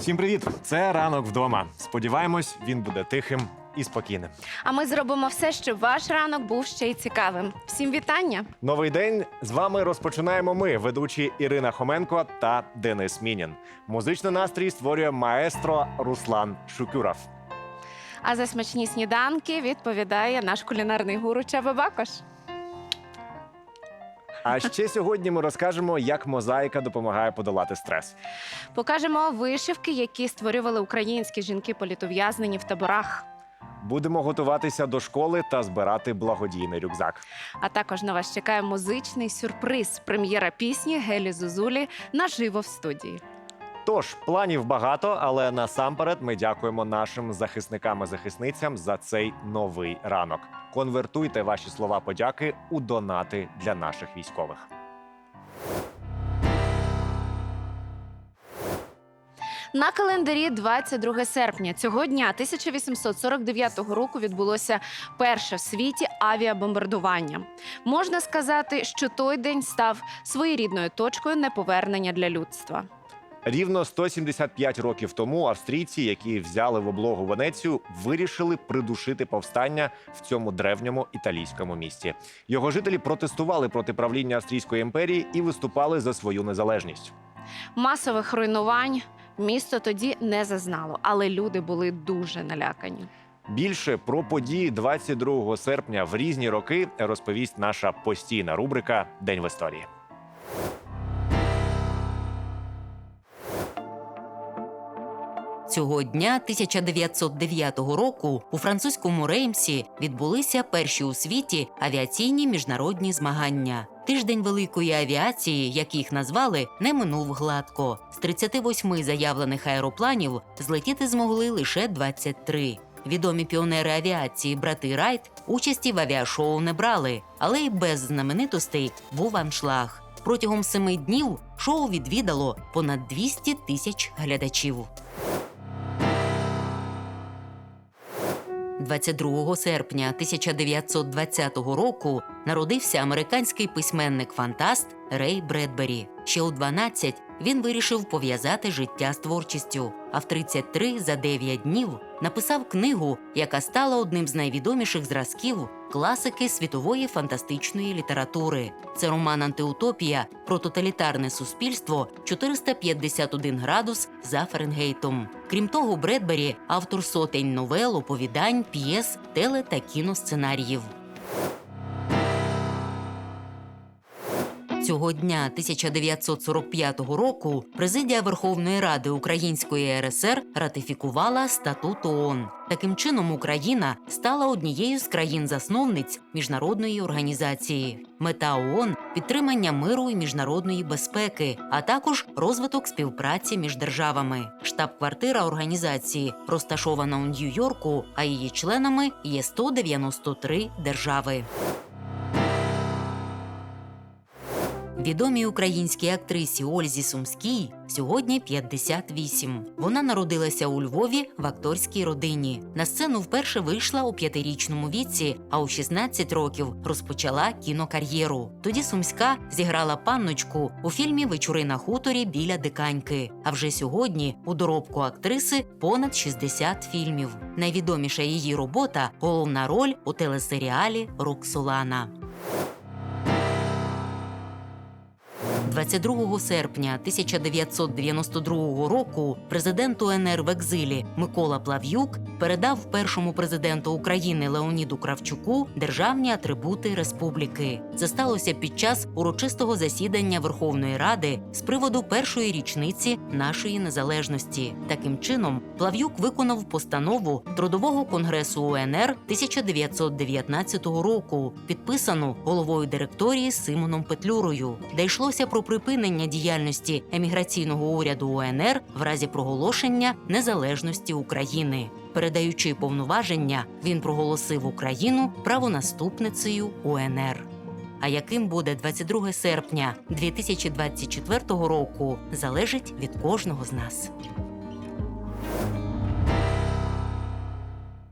Всім привіт! Це ранок вдома. Сподіваємось, він буде тихим і спокійним. А ми зробимо все, щоб ваш ранок був ще й цікавим. Всім вітання! Новий день з вами розпочинаємо ми, ведучі Ірина Хоменко та Денис Мінін. Музичний настрій створює маестро Руслан Шукюров. А за смачні сніданки відповідає наш кулінарний гуру Чаба Бакош. А ще сьогодні ми розкажемо, як мозаїка допомагає подолати стрес. Покажемо вишивки, які створювали українські жінки-політов'язнені в таборах. Будемо готуватися до школи та збирати благодійний рюкзак. А також на вас чекає музичний сюрприз. Прем'єра пісні Гелі Зузулі наживо в студії. Тож планів багато, але насамперед ми дякуємо нашим захисникам і захисницям за цей новий ранок. Конвертуйте ваші слова подяки у донати для наших військових. На календарі 22 серпня цього дня 1849 року відбулося перше в світі авіабомбардування. Можна сказати, що той день став своєрідною точкою неповернення для людства. Рівно 175 років тому австрійці, які взяли в облогу Венецію, вирішили придушити повстання в цьому древньому італійському місті. Його жителі протестували проти правління Австрійської імперії і виступали за свою незалежність. Масових руйнувань місто тоді не зазнало, але люди були дуже налякані. Більше про події 22 серпня в різні роки розповість наша постійна рубрика День в історії. Цього дня 1909 року у французькому Реймсі відбулися перші у світі авіаційні міжнародні змагання. Тиждень великої авіації, як їх назвали, не минув гладко. З 38 заявлених аеропланів злетіти змогли лише 23. Відомі піонери авіації брати Райт участі в авіашоу не брали, але й без знаменитостей був аншлаг. Протягом семи днів шоу відвідало понад 200 тисяч глядачів. 22 серпня 1920 року народився американський письменник-фантаст Рей Бредбері. Ще у 12 він вирішив пов'язати життя з творчістю, а в 33 за 9 днів написав книгу, яка стала одним з найвідоміших зразків класики світової фантастичної літератури. Це роман Антиутопія про тоталітарне суспільство 451 градус за Фаренгейтом. Крім того, Бредбері автор сотень новел, оповідань, п'єс, теле та кіносценаріїв. Цього дня 1945 року президія Верховної Ради Української РСР ратифікувала статут ООН. Таким чином, Україна стала однією з країн-засновниць міжнародної організації. Мета ООН – підтримання миру і міжнародної безпеки, а також розвиток співпраці між державами. Штаб-квартира організації розташована у Нью-Йорку, а її членами є 193 держави. Відомій українській актрисі Ользі Сумській сьогодні 58. Вона народилася у Львові в акторській родині. На сцену вперше вийшла у п'ятирічному віці, а у 16 років розпочала кінокар'єру. Тоді Сумська зіграла панночку у фільмі Вечори на хуторі біля диканьки. А вже сьогодні у доробку актриси понад 60 фільмів. Найвідоміша її робота головна роль у телесеріалі Роксолана. 22 серпня 1992 року президент УНР в екзилі Микола Плав'юк передав першому президенту України Леоніду Кравчуку державні атрибути республіки. Це сталося під час урочистого засідання Верховної Ради з приводу першої річниці нашої незалежності. Таким чином, Плав'юк виконав постанову Трудового конгресу УНР 1919 року, підписану головою директорії Симоном Петлюрою, де йшлося про припинення діяльності еміграційного уряду УНР в разі проголошення незалежності України. Передаючи повноваження, він проголосив Україну правонаступницею УНР. А яким буде 22 серпня 2024 року, залежить від кожного з нас.